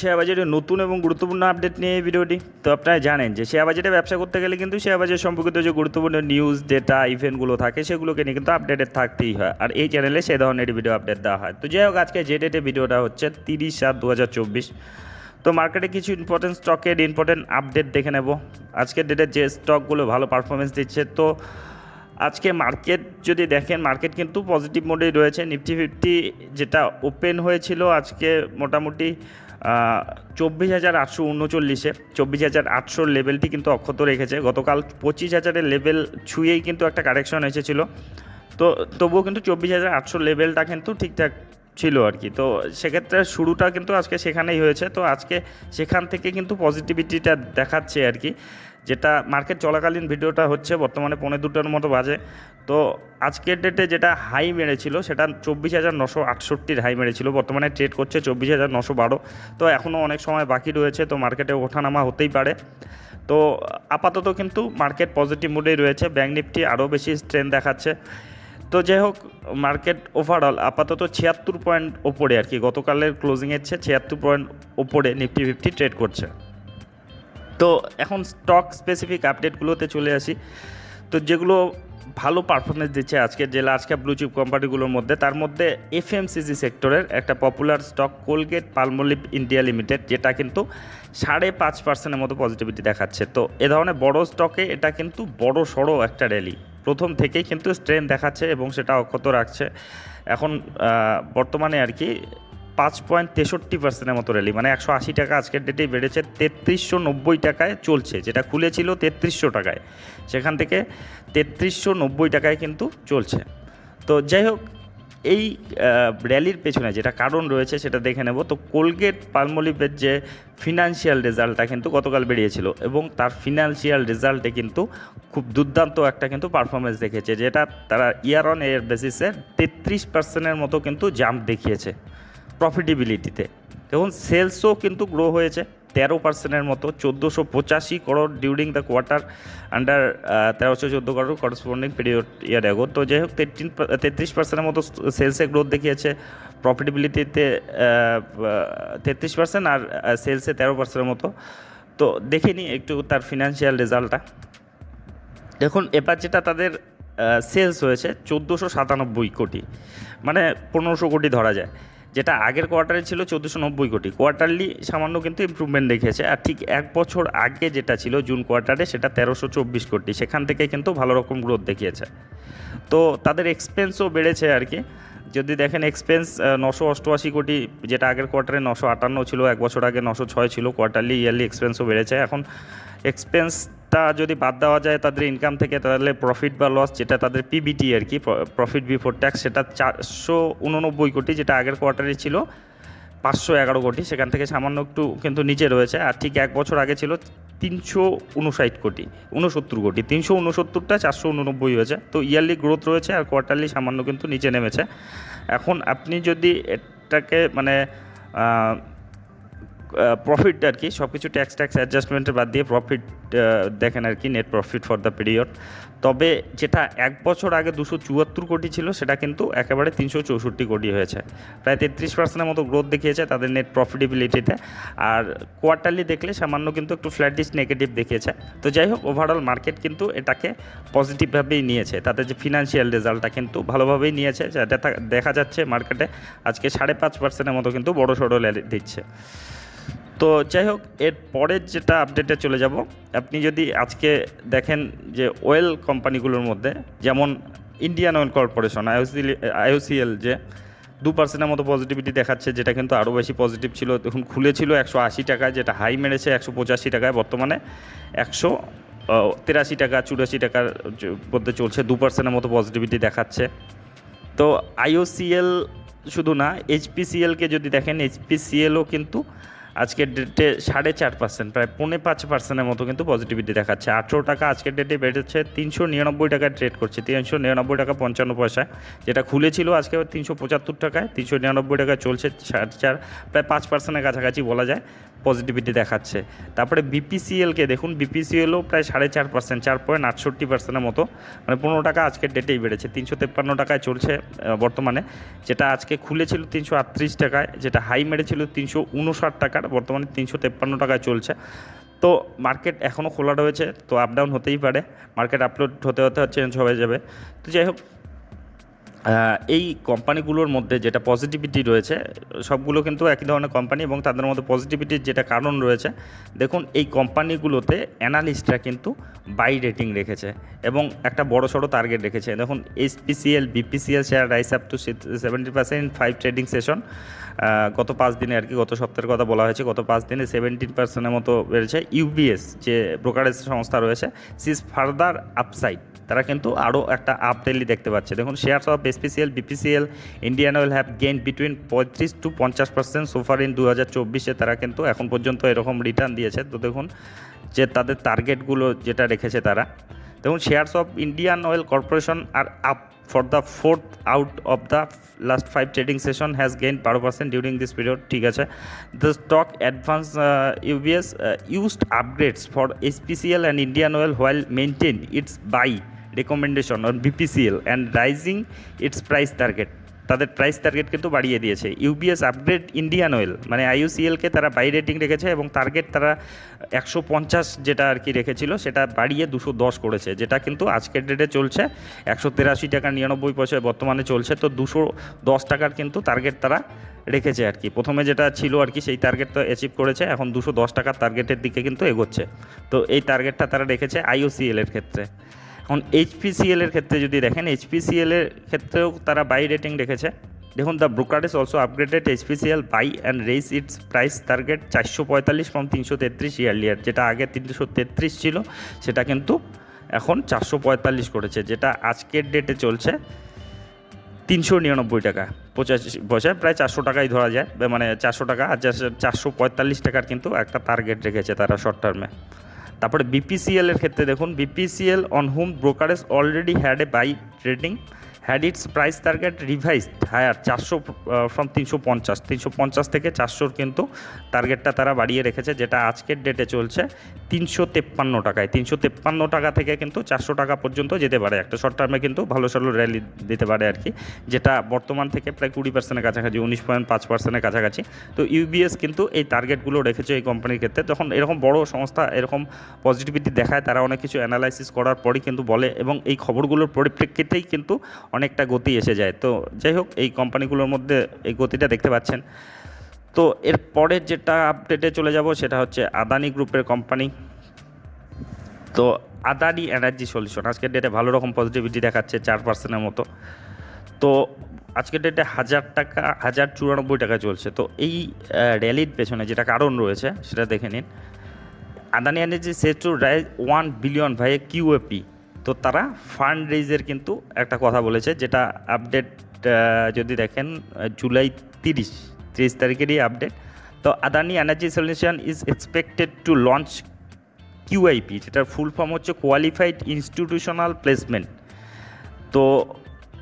Share নতুন এবং গুরুত্বপূর্ণ আপডেট নিয়ে এই ভিডিওটি। তো আপনারা জানেন যে শেয়ার বাজারে ব্যবসা করতে গেলে কিন্তু শেয়ার বাজার সম্পর্কিত যে গুরুত্বপূর্ণ নিউজ ডেটা ইভেন্টগুলো থাকে, সেগুলোকে নিয়ে কিন্তু আপডেটেড থাকতেই হয়। আর এই চ্যানেলে সেই ধরনের ভিডিও আপডেট দেওয়া হয়। তো যাই হোক, আজকে যে ডেটে ভিডিওটা হচ্ছে, তিরিশ সাত দু তো মার্কেটে কিছু ইম্পর্টেন্ট স্টকের ইম্পর্টেন্ট আপডেট দেখে নেব। আজকের ডেটে যে স্টকগুলো ভালো পারফরমেন্স দিচ্ছে, তো আজকে মার্কেট যদি দেখেন মার্কেট কিন্তু পজিটিভ মোডেই রয়েছে। নিফটি ফিফটি যেটা ওপেন হয়েছিল আজকে মোটামুটি চব্বিশ হাজার আটশো উনচল্লিশে চব্বিশ হাজার আটশোর লেভেলটি কিন্তু অক্ষত রেখেছে। গতকাল পঁচিশ হাজারের লেভেল ছুঁয়েই কিন্তু একটা কারেকশন এসেছিল। তো তবুও কিন্তু চব্বিশ হাজার আটশো লেভেলটা কিন্তু ঠিকঠাক ছিল আর কি। তো সেক্ষেত্রে শুরুটা কিন্তু আজকে সেখানেই হয়েছে। তো আজকে সেখান থেকে কিন্তু পজিটিভিটিটা দেখাচ্ছে আর কি। যেটা মার্কেট চলাকালীন ভিডিওটা হচ্ছে বর্তমানে পৌনে দুটোর মতো বাজে। তো আজকের ডেটে যেটা হাই মেরেছিল, সেটা চব্বিশ হাজার নশো আটষট্টির হাই মেরেছিল। বর্তমানে ট্রেড করছে চব্বিশ হাজার নশো বারো। তো এখনও অনেক সময় বাকি রয়েছে, তো মার্কেটে ওঠানামা হতেই পারে। তো আপাতত কিন্তু মার্কেট পজিটিভ মুডেই রয়েছে। ব্যাঙ্ক নিফটি আরও বেশি স্ট্রেন দেখাচ্ছে। তো যাই হোক মার্কেট ওভারঅল আপাতত ছিয়াত্তর পয়েন্ট ওপরে আর কি। গতকালের ক্লোজিংয়ের চেয়ে ছিয়াত্তর পয়েন্ট ওপরে নিফটি ফিফটি ট্রেড করছে। তো এখন স্টক স্পেসিফিক আপডেটগুলোতে চলে আসি। তো যেগুলো ভালো পারফরমেন্স দিচ্ছে আজকের যে লার্জ ক্যাপ ব্লুচিপ কোম্পানিগুলোর মধ্যে, তার মধ্যে এফএমসিজি সেক্টরের একটা popular stock Colgate Palmolive India limited যেটা কিন্তু সাড়ে পাঁচ পার্সেন্টের মতো পজিটিভিটি দেখাচ্ছে। তো এ ধরনের বড় স্টকে এটা কিন্তু বড় সড়ো একটা র্যালি প্রথম থেকেই কিন্তু স্ট্রেন দেখাচ্ছে এবং সেটা অক্ষত রাখছে। এখন বর্তমানে আর কি পাঁচ পয়েন্ট তেষট্টি পার্সেন্টের মতো র্যালি মানে একশো আশি টাকা আজকের ডেটেই বেড়েছে, তেত্রিশশো নব্বই টাকায় চলছে, যেটা খুলেছিল তেত্রিশশো টাকায়। সেখান থেকে তেত্রিশশো নব্বই টাকায় কিন্তু চলছে। তো যাই হোক, এই র্যালির পেছনে যেটা কারণ রয়েছে সেটা দেখে নেব। তো কোলগেট পালমোলিভের যে ফিনান্সিয়াল রেজাল্টটা কিন্তু গতকাল বেরিয়েছিল এবং তার ফিনান্সিয়াল রেজাল্টে কিন্তু খুব দুর্দান্ত একটা কিন্তু পারফরমেন্স দেখেছে যেটা তারা ইয়ার অন এর বেসিসে তেত্রিশ পার্সেন্টের মতো কিন্তু জাম্প দেখিয়েছে। প্রফিটেবিলিটিতে এবং সেলসও কিন্তু গ্রো হয়েছে। তেরো পার্সেন্টের মতো, চোদ্দোশো পঁচাশি crore during the quarter under তেরোশো চোদ্দ করোড় করসপন্ডিং পিরিয়ড ইয়ার এগো তো যাই হোক তেটিন তেত্রিশ পার্সেন্টের মতো সেলসে গ্রোথ দেখিয়েছে। প্রফিটেবিলিটিতে তেত্রিশ পার্সেন্ট আর সেলসে তেরো পার্সেন্টের মতো। তো দেখে নিই একটু তার ফিনান্সিয়াল রেজাল্টটা দেখুন, এবার যেটা তাদের সেলস হয়েছে, চোদ্দোশো সাতানব্বই কোটি। মানে পনেরোশো কোটি ধরা যায়। যেটা আগের কোয়ার্টারে ছিল চোদ্দোশো নব্বই কোটি। কোয়ার্টারলি সামান্য কিন্তু ইমপ্রুভমেন্ট দেখিয়েছে। আর ঠিক এক বছর আগে যেটা ছিল জুন কোয়ার্টারে সেটা তেরোশো চব্বিশ কোটি। সেখান থেকে কিন্তু ভালো রকম গ্রোথ দেখিয়েছে। তো তাদের এক্সপেন্সও বেড়েছে আর কি। যদি দেখেন এক্সপেন্স নশো অষ্টআশি কোটি, যেটা আগের কোয়ার্টারে নশো আটান্ন ছিল, এক বছর আগে নশো ছয় ছিল কোয়ার্টারলি ইয়ারলি এক্সপেন্সও বেড়েছে। এখন এক্সপেন্সটা যদি বাদ দেওয়া যায় তাদের ইনকাম থেকে, তাহলে প্রফিট বা লস যেটা তাদের পিবিটি আর কি প্রফিট বিফোর ট্যাক্স সেটা চারশো উননব্বই কোটি, যেটা আগের কোয়ার্টারে ছিল পাঁচশো এগারো কোটি। সেখান থেকে সামান্য একটু কিন্তু নিচে রয়েছে। আর ঠিক এক বছর আগে ছিল তিনশো উনষাট কোটি, উনসত্তর কোটি। তিনশো উনসত্তরটা চারশো উননব্বই হয়েছে। তো ইয়ারলি গ্রোথ রয়েছে আর কোয়ার্টারলি সামান্য কিন্তু নিচে নেমেছে। এখন আপনি যদি এটাকে মানে প্রফিট আর কি সব কিছু ট্যাক্স ট্যাক্স অ্যাডজাস্টমেন্টের বাদ দিয়ে প্রফিট দেখেন আর কি net profit for the period তবে যেটা এক বছর আগে দুশো চুয়াত্তর কোটি ছিল, সেটা কিন্তু একেবারে তিনশো চৌষট্টি কোটি হয়েছে। প্রায় তেত্রিশ পার্সেন্টের মতো গ্রোথ দেখিয়েছে তাদের নেট প্রফিটেবিলিটিতে আর কোয়ার্টারলি দেখলে সামান্য কিন্তু একটু ফ্ল্যাটিস নেগেটিভ দেখিয়েছে। তো যাই হোক ওভারঅল মার্কেট কিন্তু এটাকে পজিটিভভাবেই নিয়েছে। তাদের যে ফিনান্সিয়াল রেজাল্টটা কিন্তু ভালোভাবেই নিয়েছে। যেটা দেখা যাচ্ছে মার্কেটে আজকে সাড়ে পাঁচ পার্সেন্টের মতো কিন্তু বড় সড়ো দিচ্ছে। তো যাই হোক, এর পরের যেটা আপডেটে চলে যাব, আপনি যদি আজকে দেখেন যে ওয়েল কোম্পানিগুলোর মধ্যে, যেমন Indian oil corporation IOCL IOCL যে দু পার্সেন্টের মতো পজিটিভিটি দেখাচ্ছে, যেটা কিন্তু আরও বেশি পজিটিভ ছিল এখন খুলেছিল একশো আশি টাকায়, যেটা হাই মেরেছে একশো পঁচাশি টাকায়, বর্তমানে একশো তিরাশি টাকা, চুরাশি টাকার মধ্যে চলছে, দু পার্সেন্টের মতো পজিটিভিটি দেখাচ্ছে। তো আইওসিএল শুধু না এইচপিসিএলকে যদি দেখেন এইচপিসিএলও কিন্তু আজকের ডেটে সাড়ে চার পার্সেন্ট প্রায় পৌনে পাঁচ পার্সেন্টের মতো কিন্তু পজিটিভিটি দেখাচ্ছে। আঠেরো টাকা আজকের ডেটে বেড়েছে, তিনশো নিরানব্বই টাকায় ট্রেড করছে, তিনশো নিরানব্বই টাকা পঞ্চান্ন পয়সায় যেটা খুলেছিল আজকে তিনশো পঁচাত্তর টাকায়, তিনশো নিরানব্বই টাকায় চলছে, সাড়ে চার, প্রায় পাঁচ পার্সেন্টের কাছাকাছি বলা যায় পজিটিভিটি দেখাচ্ছে। তারপরে বিপিসিএলকে দেখুন বিপিসিএলও প্রায় সাড়ে চার পার্সেন্ট চার পয়েন্ট আটষট্টি পার্সেন্টের মতো। মানে পনেরো টাকা আজকের ডেটেই বেড়েছে, তিনশো তেপ্পান্ন টাকায় চলছে বর্তমানে। যেটা আজকে খুলেছিল তিনশো আটত্রিশ টাকায়, যেটা হাই মেরেছিল তিনশো উনষাট টাকার। শেয়ার বর্তমানে তিনশো তেপ্পান্ন টাকায় চলছে। তো মার্কেট এখনও খোলা রয়েছে, তো আপ ডাউন হতেই পারে। মার্কেট আপলোড হতে হতে চেঞ্জ হয়ে যাবে। তো যাই হোক এই কোম্পানিগুলোর মধ্যে যেটা পজিটিভিটি রয়েছে, সবগুলো কিন্তু একই ধরনের কোম্পানি এবং তাদের মধ্যে পজিটিভিটির যেটা কারণ রয়েছে, দেখুন এই কোম্পানিগুলোতে অ্যানালিস্টরা কিন্তু বাই রেটিং রেখেছে এবং একটা বড় সড়ো টার্গেট রেখেছে। দেখুন HPCL BPCL share rise up to seventy percent five trading session গত পাঁচ দিনে আর কি, গত সপ্তাহের কথা বলা হয়েছে, গত পাঁচ দিনে সেভেন্টিন পার্সেন্টের মতো বেড়েছে ইউবিএস যে ব্রোকারেজ সংস্থা রয়েছে সিজ ফার্দার আপসাইড তারা কিন্তু আরও একটা আপ র্যালি দেখতে পাচ্ছে। দেখুন shares of SPCL BPCL Indian oil have gain between পঁয়ত্রিশ টু পঞ্চাশ পার্সেন্ট সোফার ইন দু হাজার চব্বিশে। তারা কিন্তু এখন পর্যন্ত এরকম রিটার্ন দিয়েছে। তো দেখুন, যে তাদের টার্গেটগুলো যেটা রেখেছে তারা। দেখুন shares of Indian oil corporation are up for the fourth out of the last five trading session has gain বারো পার্সেন্ট ডিউরিং দিস পিরিয়ড ঠিক আছে? The stock advance UBS used upgrades for SPCL and Indian oil while maintain its buy recommendation on BPCL and raising its price target তাদের price target কিন্তু বাড়িয়ে দিয়েছে। UBS upgrade Indian oil মানে আইইউসিএলকে তারা by rating রেখেছে এবং target তারা একশো পঞ্চাশ যেটা আর কি রেখেছিল, সেটা বাড়িয়ে দুশো দশ করেছে, যেটা কিন্তু আজকের ডেটে চলছে। একশো তেরাশি টাকা নিরানব্বই পয়সায় বর্তমানে চলছে, তো দুশো দশ টাকার কিন্তু টার্গেট তারা রেখেছে আর কি। প্রথমে যেটা ছিল আর কি, সেই টার্গেট তো অ্যাচিভ করেছে, এখন দুশো দশ টাকার টার্গেটের দিকে কিন্তু এগোচ্ছে। তো এই টার্গেটটা তারা রেখেছে আইওসিএলের ক্ষেত্রে। এখন এইচপিসিএল এর ক্ষেত্রে যদি দেখেন এইচপিসিএল এর ক্ষেত্রেও তারা বাই রেটিং রেখেছে। দেখুন the brokerage also upgraded HPCL buy and raise its price target চারশো পঁয়তাল্লিশ ফ্রম তিনশো তেত্রিশ ইয়ারলিয়ার যেটা আগে তিনশো তেত্রিশ ছিল, সেটা কিন্তু এখন চারশো পঁয়তাল্লিশ করেছে, যেটা আজকের ডেটে চলছে তিনশো নিরানব্বই টাকা। পঁচাশি পয়সায় প্রায় চারশো টাকাই ধরা যায় মানে চারশো টাকা, আর চারশো পঁয়তাল্লিশ টাকার কিন্তু একটা টার্গেট রেখেছে তারা শর্ট টার্মে তারপরে বিপিসিএল এর ক্ষেত্রে দেখুন BPCL on hmm brokerage already had a buy trading had its price target revised higher চারশো ফ্রম তিনশো পঞ্চাশ। তিনশো পঞ্চাশ থেকে চারশোর কিন্তু টার্গেটটা তারা বাড়িয়ে রেখেছে, যেটা আজকের ডেটে চলছে তিনশো তেপ্পান্ন টাকায়। তিনশো তেপ্পান্ন টাকা থেকে কিন্তু চারশো টাকা পর্যন্ত যেতে পারে। একটা শর্ট টার্মে কিন্তু ভালো সালো র্যালি দিতে পারে আর কি, যেটা বর্তমান থেকে প্রায় কুড়ি পার্সেন্টের কাছাকাছি, উনিশ পয়েন্ট পাঁচ পার্সেন্টের কাছাকাছি। তো ইউবিএস কিন্তু এই টার্গেটগুলো রেখেছে এই কোম্পানির ক্ষেত্রে। যখন এরকম বড় সংস্থা এরকম পজিটিভিটি দেখায়, তারা অনেক কিছু অ্যানালাইসিস করার পরই কিন্তু বলে এবং এই খবরগুলোর পরিপ্রেক্ষিতেই কিন্তু অনেকটা গতি এসে যায়। তো যাই হোক, এই কোম্পানিগুলোর মধ্যে এই গতিটা দেখতে পাচ্ছেন। তো এর পরের যেটা আপডেটে চলে যাব, সেটা হচ্ছে আদানি গ্রুপের কোম্পানি। তো আদানি এনার্জি সলিউশন, আজকের ডেটে ভালো রকম পজিটিভিটি দেখাচ্ছে চার পার্সেন্টের মতো। তো আজকের ডেটে হাজার টাকা, হাজার চুরানব্বই টাকা চলছে। তো এই র্যালির পেছনে যেটা কারণ রয়েছে, সেটা দেখে নিন। Adani energy set to raise one billion via QIP তো তারা ফান্ড রেইজের কিন্তু একটা কথা বলেছে, যেটা আপডেট যদি দেখেন, জুলাই তিরিশ তিরিশ তারিখেরই আপডেট তো Adani energy solution is expected to launch QIP যেটার ফুল ফর্ম হচ্ছে কোয়ালিফাইড ইনস্টিটিউশনাল প্লেসমেন্ট তো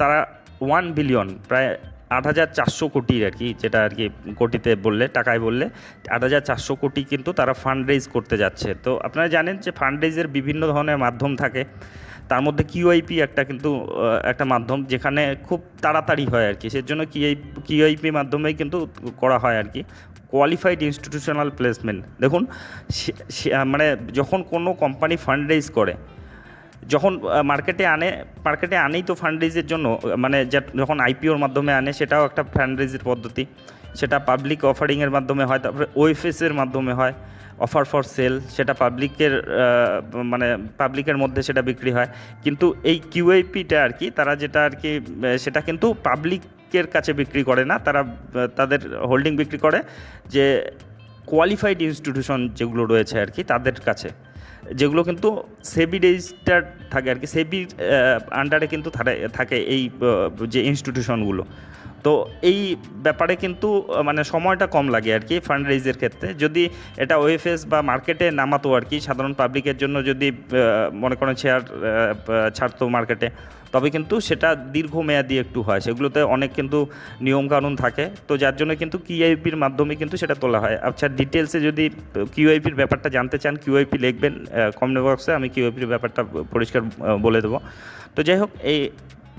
তারা ওয়ান বিলিয়ন প্রায় আট হাজার চারশো কোটি আর কি, যেটা আর কি কোটিতে বললে, টাকায় বললে, আট হাজার চারশো কোটি কিন্তু তারা ফান্ড রেইজ করতে যাচ্ছে। তো আপনারা জানেন যে ফান্ড রেইজের বিভিন্ন ধরনের মাধ্যম থাকে। তার মধ্যে কিউআইপি একটা কিন্তু একটা মাধ্যম যেখানে খুব তাড়াতাড়ি হয় আর কি। সেজন্য কিআই কিউআইপি মাধ্যমেই কিন্তু করা হয় আর কি। কোয়ালিফাইড ইনস্টিটিউশনাল প্লেসমেন্ট দেখুন মানে যখন কোনো কোম্পানি ফান্ড রেইজ করে, যখন মার্কেটে আনে মার্কেটে আনেই তো ফান্ড রেইজের জন্য মানে যখন আইপিওর মাধ্যমে আনে, সেটাও একটা ফান্ড রেইজের পদ্ধতি। সেটা পাবলিক অফারিংয়ের মাধ্যমে হয়, তারপরে ওএফএসের মাধ্যমে হয়। অফার ফর সেল, সেটা পাবলিকের মানে পাবলিকের মধ্যে সেটা বিক্রি হয়। কিন্তু এই কিউআইপিটা আর কি, তারা যেটা আর কি সেটা কিন্তু পাবলিকের কাছে বিক্রি করে না, তারা তাদের হোল্ডিং বিক্রি করে যে কোয়ালিফাইড ইনস্টিটিউশন যেগুলো রয়েছে আর কি, তাদের কাছে। যেগুলো কিন্তু সেবি রেজিস্টার্ড থাকে আর কি সেবির আন্ডারে কিন্তু থাকে এই যে ইনস্টিটিউশনগুলো তো এই ব্যাপারে কিন্তু মানে সময়টা কম লাগে আর কি ফান্ড রেইজের ক্ষেত্রে। যদি এটা ওয়েফএস বা মার্কেটে নামাতো আর কি, সাধারণ পাবলিকের জন্য যদি মনে করেন শেয়ার ছাড়তো মার্কেটে তবে কিন্তু সেটা দীর্ঘমেয়াদী একটু হয়। সেগুলোতে অনেক কিন্তু নিয়মকানুন থাকে। তো যার জন্য কিন্তু কিউআইপির মাধ্যমে কিন্তু সেটা তোলা হয়। আচ্ছা ডিটেলসে যদি কিউআইপির ব্যাপারটা জানতে চান কিউআইপি লিখবেন কমেন্ট বক্সে আমি কিউআইপির ব্যাপারটা পরিষ্কার বলে দেবো। তো যাই হোক, এই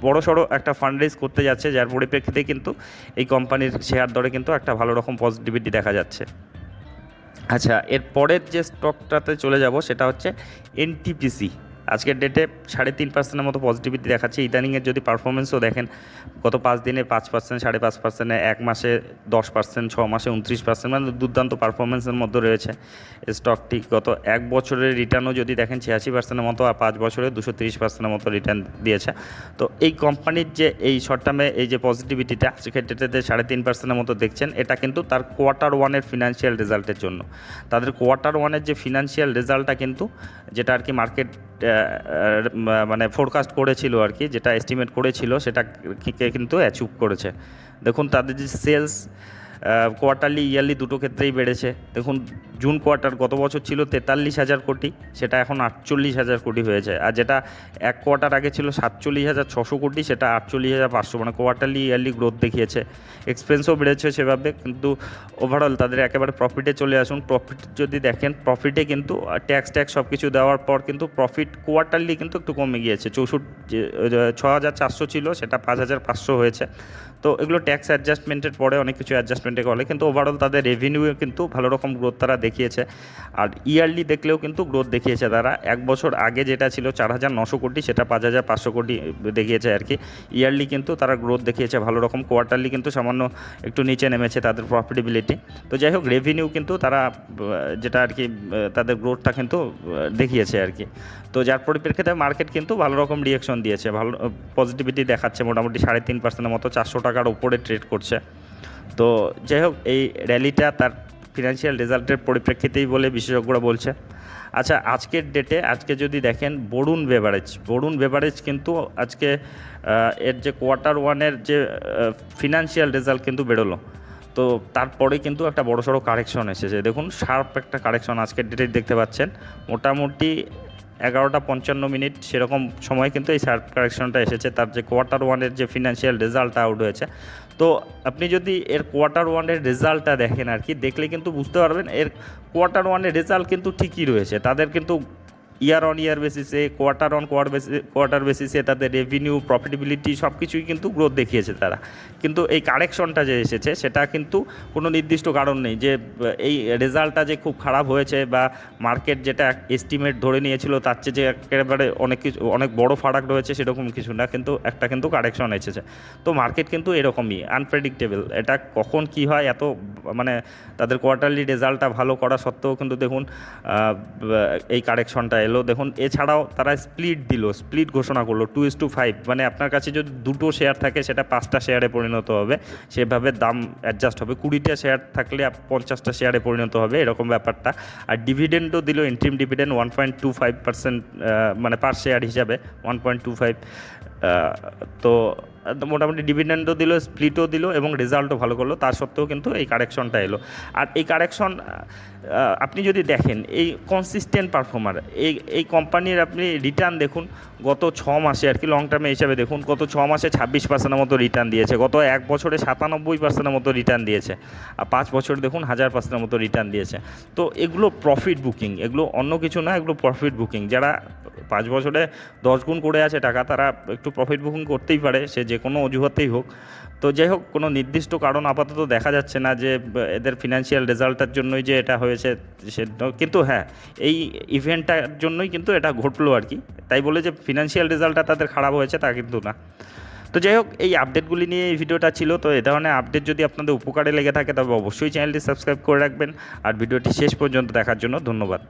বড় সড়ো একটা ফান্ড রেজ করতে যাচ্ছে, যার পরিপ্রেক্ষিতে কিন্তু এই কোম্পানির শেয়ার দরে কিন্তু একটা ভালো রকম পজিটিভিটি দেখা যাচ্ছে। আচ্ছা এর পরের যে স্টকটাতে চলে যাব, সেটা হচ্ছে এনটিপিসি আজকের ডেটে সাড়ে তিন পার্সেন্টের মতো পজিটিভিটি দেখাচ্ছে। ইদানিংয়ের যদি পারফরমেন্সও দেখেন, গত পাঁচ দিনে পাঁচ পার্সেন্ট সাড়ে পাঁচ পার্সেন্টে এক মাসে দশ পার্সেন্ট ছ মাসে উনত্রিশ পার্সেন্ট মানে দুর্দান্ত পারফরমেন্সের মধ্যে রয়েছে। স্টকটি গত এক বছরের রিটার্নও যদি দেখেন, ছিয়াশি পার্সেন্টের মতো আর পাঁচ বছরে দুশো তিরিশ পার্সেন্টের মতো রিটার্ন দিয়েছে। তো এই কোম্পানির যে এই শর্ট টার্মে এই যে পজিটিভিটিটা আজকের ডেটেতে সাড়ে তিন পার্সেন্টের মতো দেখছেন, এটা কিন্তু তার কোয়ার্টার ওয়ানের ফিনান্সিয়াল রেজাল্টের জন্য। তাদের কোয়ার্টার ওয়ানের যে ফিনান্সিয়াল রেজাল্টটা কিন্তু, যেটা আর কি মার্কেট মানে ফোরকাস্ট করেছিল আর কি, যেটা এস্টিমেট করেছিল, সেটা কিন্তু অ্যাচিভ করেছে। দেখুন, তাদের যে সেলস কোয়ার্টারলি ইয়ারলি দুটো ক্ষেত্রেই বেড়েছে। দেখুন জুন কোয়ার্টার গত বছর ছিল তেতাল্লিশ হাজার কোটি, সেটা এখন আটচল্লিশ হাজার কোটি হয়েছে। আর যেটা এক কোয়ার্টার আগে ছিল সাতচল্লিশ হাজার ছশো কোটি, সেটা আটচল্লিশ হাজার পাঁচশো। মানে কোয়ার্টারলি ইয়ারলি গ্রোথ দেখিয়েছে। এক্সপেন্সও বেড়েছে সেভাবে, কিন্তু ওভারঅল তাদের একেবারে প্রফিটে চলে আসুন। প্রফিট যদি দেখেন প্রফিটে কিন্তু ট্যাক্স ট্যাক্স সব কিছু দেওয়ার পর কিন্তু প্রফিট কোয়ার্টারলি কিন্তু একটু কমে গিয়েছে। চৌষট্টি ছ হাজার চারশো ছিল, সেটা পাঁচ হাজার পাঁচশো হয়েছে। তো এগুলো ট্যাক্স অ্যাডজাস্টমেন্টের পরে অনেক কিছু অ্যাডজাস্টমেন্টে করে, কিন্তু ওভারঅল তাদের রেভিনিউ কিন্তু ভালো রকম গ্রোথ তারা দেখিয়েছে। আর ইয়ারলি দেখলেও কিন্তু গ্রোথ দেখিয়েছে তারা। এক বছর আগে যেটা ছিল চার হাজার নশো কোটি, সেটা পাঁচ হাজার পাঁচশো কোটি দেখিয়েছে আর কি। ইয়ারলি কিন্তু তারা গ্রোথ দেখিয়েছে ভালো রকম। কোয়ার্টারলি কিন্তু সামান্য একটু নিচে নেমেছে তাদের প্রফিটেবিলিটি তো যাই হোক রেভিনিউ কিন্তু তারা যেটা আর কি তাদের গ্রোথটা কিন্তু দেখিয়েছে আর কি। তো যার পরিপ্রেক্ষিতে মার্কেট কিন্তু ভালো রকম রিয়েকশন দিয়েছে। ভালো পজিটিভিটি দেখাচ্ছে মোটামুটি সাড়ে তিন পার্সেন্টের মতো, চারশো টাকার উপরে ট্রেড করছে। তো যাই হোক, এই র্যালিটা তার ফিনান্সিয়াল রেজাল্টের পরিপ্রেক্ষিতেই বলে বিশেষজ্ঞরা বলছে। আচ্ছা আজকের ডেটে আজকে যদি দেখেন, বরুণ বেভারেজ বরুণ বেভারেজ কিন্তু আজকে এর যে কোয়ার্টার ওয়ানের যে ফিনান্সিয়াল রেজাল্ট কিন্তু বেরোলো। তো তারপরে কিন্তু একটা বড় সড়ো কারেকশন এসেছে। দেখুন শার্প একটা কারেকশন আজকের ডেটে দেখতে পাচ্ছেন। মোটামুটি এগারোটা পঞ্চান্ন মিনিট সেরকম সময় কিন্তু এই শার্প কারেকশনটা এসেছে। তার যে কোয়ার্টার ওয়ানের যে ফিনান্সিয়াল রেজাল্ট আউট হয়েছে তো আপনি যদি এর কোয়ার্টার ওয়ানের রেজাল্টটা দেখেন আর কি, দেখলে কিন্তু বুঝতে পারবেন এর কোয়ার্টার ওয়ানের রেজাল্ট কিন্তু ঠিকই রয়েছে। তাদের কিন্তু ইয়ার অন ইয়ার বেসিসে quarter on quarter basis quarter বেসিসে তাদের রেভিনিউ প্রফিটেবিলিটি সব কিছুই কিন্তু গ্রোথ দেখিয়েছে তারা। কিন্তু এই কারেকশনটা যে এসেছে, সেটা কিন্তু কোনো নির্দিষ্ট কারণ নেই যে, এই রেজাল্টটা যে খুব খারাপ হয়েছে বা মার্কেট যেটা এস্টিমেট ধরে নিয়েছিল, তার চেয়ে যে একেবারে অনেক কিছু, অনেক বড় ফারাক রয়েছে, সেরকম কিছু না, কিন্তু একটা কিন্তু কারেকশন এসেছে। তো মার্কেট কিন্তু এরকমই আনপ্রেডিক্টেবল এটা কখন কি হয়, এত মানে তাদের কোয়ার্টারলি রেজাল্টটা ভালো করা সত্ত্বেও কিন্তু দেখুন এই কারেকশনটা এলো দেখুন, এছাড়াও তারা স্প্লিট দিল স্প্লিট ঘোষণা করল টু ইস টু ফাইভ মানে আপনার কাছে যদি দুটো শেয়ার থাকে, সেটা পাঁচটা শেয়ারে পরিণত হবে। সেভাবে দাম অ্যাডজাস্ট হবে। কুড়িটা শেয়ার থাকলে পঞ্চাশটা শেয়ারে পরিণত হবে, এরকম ব্যাপারটা। আর ডিভিডেন্ডও দিল interim dividend one point two five percent মানে পার শেয়ার হিসাবে ওয়ান পয়েন্ট টু ফাইভ তো মোটামুটি ডিভিডেন্ডও দিল স্প্লিটও দিল এবং রেজাল্টও ভালো করল। তার সত্ত্বেও কিন্তু এই কারেকশনটা এলো। আর এই কারেকশন আপনি যদি দেখেন, এই কনসিস্টেন্ট পারফর্মার এই এই কোম্পানির আপনি রিটার্ন দেখুন, গত ছ মাসে আর কি লং টার্মে হিসাবে দেখুন, গত ছ মাসে ছাব্বিশ পার্সেন্টের মতো রিটার্ন দিয়েছে, গত এক বছরে সাতানব্বই পার্সেন্টের মতো রিটার্ন দিয়েছে, আর পাঁচ বছর দেখুন হাজার পার্সেন্টের মতো রিটার্ন দিয়েছে। তো এগুলো প্রফিট বুকিং এগুলো অন্য কিছু না, এগুলো প্রফিট বুকিং যারা পাঁচ বছরে দশ গুণ করে আছে টাকা, তারা একটু প্রফিট বুকিং করতেই পারে, সে যে কোনো অজুহাতেই হোক। তো যাই হোক, কোনো নির্দিষ্ট কারণ আপাতত দেখা যাচ্ছে না যে এদের ফিনান্সিয়াল রেজাল্টের জন্যই যে এটা হয়েছে, সে কিন্তু হ্যাঁ এই ইভেন্টটার জন্যই কিন্তু এটা ঘটলো আর কি। তাই বলে যে ফিনান্সিয়াল রেজাল্টটা তাদের খারাপ হয়েছে, তা কিন্তু না। তো যাই হোক, এই আপডেটগুলি নিয়ে এই ভিডিওটা ছিল। তো এ ধরনের আপডেট যদি আপনাদের উপকারে লেগে থাকে, তবে অবশ্যই চ্যানেলটি সাবস্ক্রাইব করে রাখবেন। আর ভিডিওটি শেষ পর্যন্ত দেখার জন্য ধন্যবাদ।